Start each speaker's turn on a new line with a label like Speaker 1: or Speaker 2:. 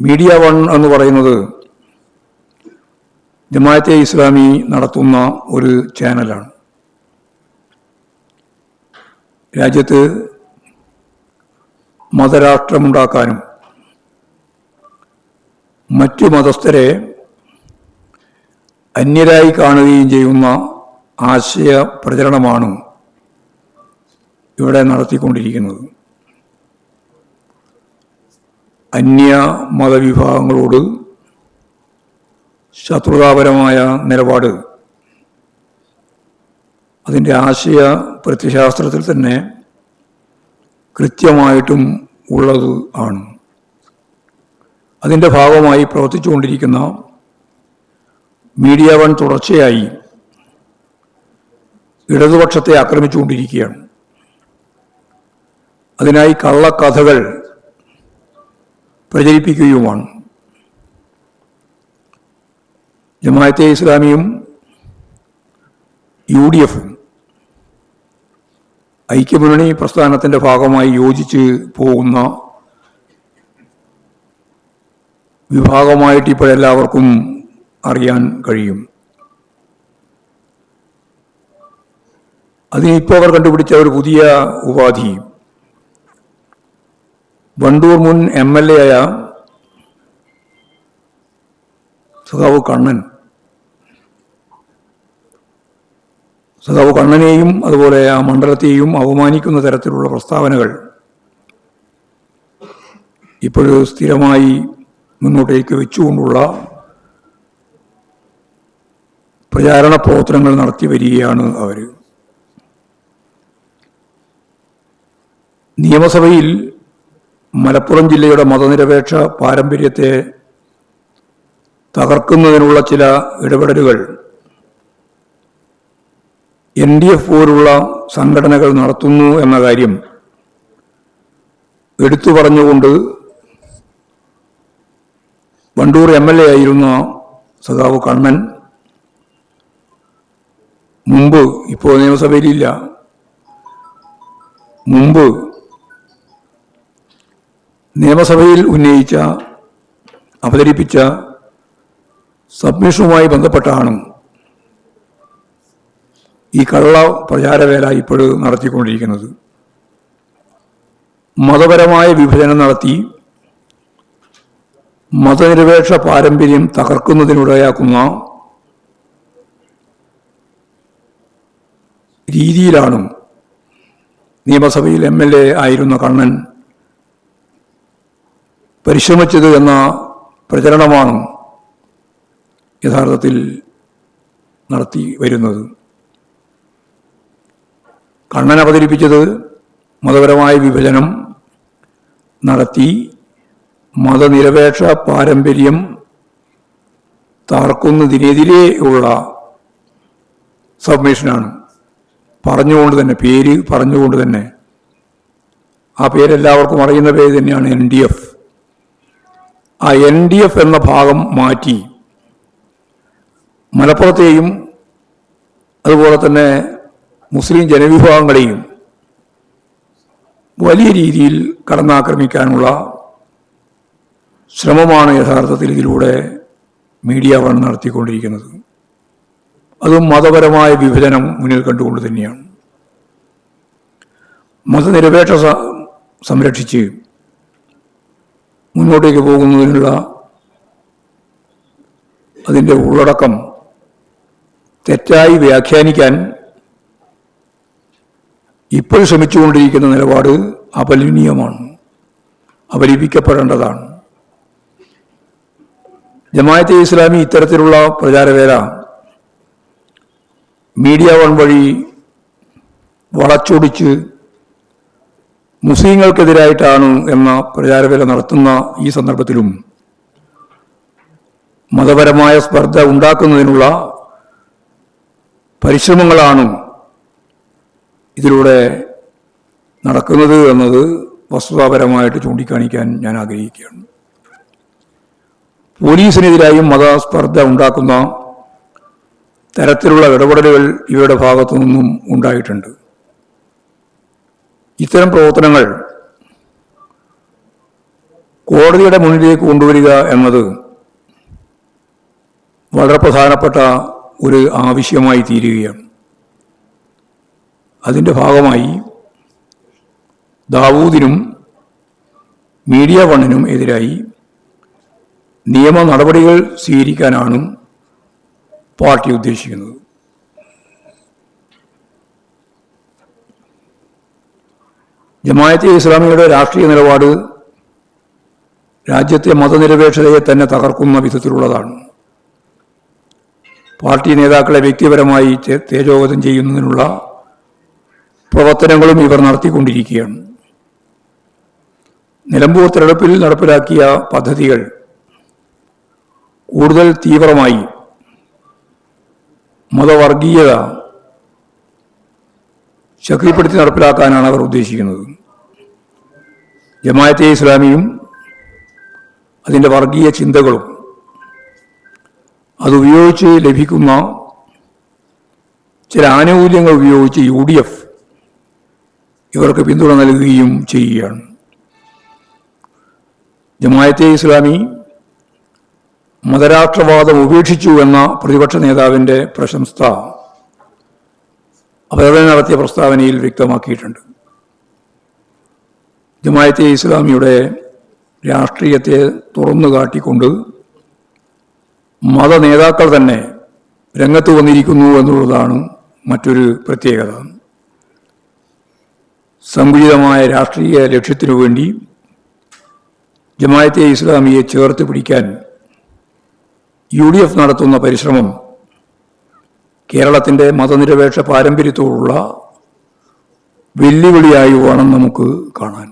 Speaker 1: Media one എന്ന് പറയുന്നത് ജമാഅത്തെ ഇസ്ലാമി നടത്തുന്ന ഒരു ചാനലാണ്. രാജ്യത്ത് മതരാഷ്ട്രമുണ്ടാക്കാനും മറ്റു മതസ്ഥരെ അന്യരായി കാണുകയും ചെയ്യുന്ന ആശയ പ്രചരണമാണ് ഇവിടെ നടത്തിക്കൊണ്ടിരിക്കുന്നത്. അന്യ മതവിഭാഗങ്ങളോട് ശത്രുതാപരമായ നിലപാട്. അതിന്റെ ആശയ പ്രത്യശാസ്ത്രത്തിൽ തന്നെ കൃത്യമായിട്ടും ഉള്ളത് ആണ്. അതിന്റെ ഭാഗമായി പ്രവർത്തിച്ചുകൊണ്ടിരിക്കുന്ന മീഡിയ വൺ തുടർച്ചയായി ഇടതുപക്ഷത്തെ ആക്രമിച്ചുകൊണ്ടിരിക്കുകയാണ്. അതിനായി കള്ളക്കഥകൾ പ്രചരിപ്പിക്കുകയുമാണ്. ജമാഅത്തെ ഇസ്ലാമിയും യു ഡി എഫും ഐക്യമുന്നണി പ്രസ്ഥാനത്തിന്റെ ഭാഗമായി യോജിച്ച് പോകുന്ന വിഭാഗമായിട്ട് ഇപ്പോഴെല്ലാവർക്കും അറിയാൻ കഴിയും. അതിനിപ്പോൾ അവർ കണ്ടുപിടിച്ച ഒരു പുതിയ ഉപാധി വണ്ടൂർ മുൻ എം എൽ എ ആയ സുഖാവ് കണ്ണൻ. സുഖാവ് കണ്ണനെയും അതുപോലെ ആ മണ്ഡലത്തെയും അവമാനിക്കുന്ന തരത്തിലുള്ള പ്രസ്താവനകൾ ഇപ്പോഴും സ്ഥിരമായി മുന്നോട്ടേക്ക് വെച്ചുകൊണ്ടുള്ള പ്രചാരണ പ്രവർത്തനങ്ങൾ നടത്തി വരികയാണ് അവർ നിയമസഭയിൽ മലപ്പുറം ജില്ലയുടെ മതനിരപേക്ഷ പാരമ്പര്യത്തെ തകർക്കുന്നതിനുള്ള ചില ഇടപെടലുകൾ എൻ ഡി എഫ് പോലുള്ള സംഘടനകൾ നടത്തുന്നു എന്ന കാര്യം എടുത്തു പറഞ്ഞുകൊണ്ട് വണ്ടൂർ എം എൽ എ ആയിരുന്ന സഖാവ് കണ്ണൻ മുമ്പ് ഇപ്പോൾ നിയമസഭയിലില്ല. മുമ്പ് നിയമസഭയിൽ ഉന്നയിച്ച അവതരിപ്പിച്ച സബ്മിഷനുമായി ബന്ധപ്പെട്ടാണ് ഈ കള്ള പ്രചാരവേല ഇപ്പോഴും നടത്തിക്കൊണ്ടിരിക്കുന്നത്. മതപരമായ വിഭജനം നടത്തി മതനിരപേക്ഷ പാരമ്പര്യം തകർക്കുന്നതിനിടയാക്കുന്ന രീതിയിലാണ് നിയമസഭയിൽ എം എൽ എ ആയിരുന്ന കണ്ണൻ പരിശ്രമിച്ചത് എന്ന പ്രചരണമാണ് യഥാർത്ഥത്തിൽ നടത്തി വരുന്നത്. കണ്ണൻ അവതരിപ്പിച്ചത് മതപരമായ വിഭജനം നടത്തി മതനിരപേക്ഷ പാരമ്പര്യം തകർക്കുന്നതിനെതിരെയുള്ള സബ്മിഷനാണ്. പറഞ്ഞുകൊണ്ട് തന്നെ പേര് പറഞ്ഞുകൊണ്ട് തന്നെ. ആ പേരെല്ലാവർക്കും അറിയുന്ന പേര് തന്നെയാണ് എൻ ഡി എഫ്. ആ എൻ ഡി എഫ് എന്ന ഭാഗം മാറ്റി മലപ്പുറത്തെയും അതുപോലെ തന്നെ മുസ്ലിം ജനവിഭാഗങ്ങളെയും വലിയ രീതിയിൽ കടന്നാക്രമിക്കാനുള്ള ശ്രമമാണ് യഥാർത്ഥത്തിൽ ഇതിലൂടെ മീഡിയ വൺ നടത്തിക്കൊണ്ടിരിക്കുന്നത്. അതും മതപരമായ വിഭജനം മുന്നിൽ കണ്ടുകൊണ്ട് തന്നെയാണ്. മതനിരപേക്ഷ സംരക്ഷിച്ച് മുന്നോട്ടേക്ക് പോകുന്നതിനുള്ള അതിന്റെ ഉള്ളടക്കം തെറ്റായി വ്യാഖ്യാനിക്കാൻ ഇപ്പോൾ ശ്രമിച്ചുകൊണ്ടിരിക്കുന്ന നിലപാട് അപലപനീയമാണ് അപലപിക്കപ്പെടേണ്ടതാണ്. ജമായത്തെ ഇസ്ലാമി ഇത്തരത്തിലുള്ള പ്രചാരവേല മീഡിയ വൺ വഴി വളച്ചൊടിച്ച് മുസ്ലിങ്ങൾക്കെതിരായിട്ടാണ് എന്ന പ്രചാരവേല നടത്തുന്ന ഈ സന്ദർഭത്തിലും മതപരമായ സ്പർദ്ധ ഉണ്ടാക്കുന്നതിനുള്ള പരിശ്രമങ്ങളാണ് ഇതിലൂടെ നടക്കുന്നത് എന്നത് വസ്തുതാപരമായിട്ട് ചൂണ്ടിക്കാണിക്കാൻ ഞാൻ ആഗ്രഹിക്കുകയാണ്. പോലീസിനെതിരായും മതസ്പർദ്ധ ഉണ്ടാക്കുന്ന തരത്തിലുള്ള ഇടപെടലുകൾ ഇവയുടെ ഭാഗത്തു നിന്നും ഉണ്ടായിട്ടുണ്ട്. ഇത്തരം പ്രവർത്തനങ്ങൾ കോടതിയുടെ മുന്നിലേക്ക് കൊണ്ടുവരിക എന്നത് വളരെ പ്രധാനപ്പെട്ട ഒരു ആവശ്യമായി തീരുകയാണ്. അതിന്റെ ഭാഗമായി ദാവൂദിനും മീഡിയ വണ്ണിനും എതിരായി നിയമ നടപടികൾ സ്വീകരിക്കാനാണ് പാർട്ടി ഉദ്ദേശിക്കുന്നത്. ജമായത്തെ ഇസ്ലാമിയുടെ രാഷ്ട്രീയ നിലപാട് രാജ്യത്തെ മതനിരപേക്ഷതയെ തന്നെ തകർക്കുന്ന വിധത്തിലുള്ളതാണ്. പാർട്ടി നേതാക്കളെ വ്യക്തിപരമായി തേജോഗതം ചെയ്യുന്നതിനുള്ള പ്രവർത്തനങ്ങളും ഇവർ നടത്തിക്കൊണ്ടിരിക്കുകയാണ്. നിലമ്പൂർ തെരഞ്ഞെടുപ്പിൽ നടപ്പിലാക്കിയ പദ്ധതികൾ കൂടുതൽ തീവ്രമായി മതവർഗീയത ശക്തിപ്പെടുത്തി നടപ്പിലാക്കാനാണ് അവർ ഉദ്ദേശിക്കുന്നത്. ജമായത്തെ ഇസ്ലാമിയും അതിന്റെ വർഗീയ ചിന്തകളും അതുപയോഗിച്ച് ലഭിക്കുന്ന ചില ആനുകൂല്യങ്ങൾ ഉപയോഗിച്ച് യു ഡി എഫ് ഇവർക്ക് പിന്തുണ നൽകുകയും ചെയ്യുകയാണ്. ജമായത്തെ ഇസ്ലാമി മതരാഷ്ട്രവാദം ഉപേക്ഷിച്ചു എന്ന പ്രതിപക്ഷ നേതാവിന്റെ പ്രശംസ അവർ നടത്തിയ പ്രസ്താവനയിൽ വ്യക്തമാക്കിയിട്ടുണ്ട്. ജമായത്തെ ഇസ്ലാമിയുടെ രാഷ്ട്രീയത്തെ തുറന്നു കാട്ടിക്കൊണ്ട് മത നേതാക്കൾ തന്നെ രംഗത്ത് വന്നിരിക്കുന്നു എന്നുള്ളതാണ് മറ്റൊരു പ്രത്യേകത. സങ്കുചിതമായ രാഷ്ട്രീയ ലക്ഷ്യത്തിനു വേണ്ടി ജമായത്തെ ഇസ്ലാമിയെ ചേർത്ത് പിടിക്കാൻ യു ഡി എഫ് നടത്തുന്ന പരിശ്രമം കേരളത്തിന്റെ മതനിരപേക്ഷ പാരമ്പര്യത്തോടുള്ള വെല്ലുവിളിയായി വേണം നമുക്ക് കാണാൻ.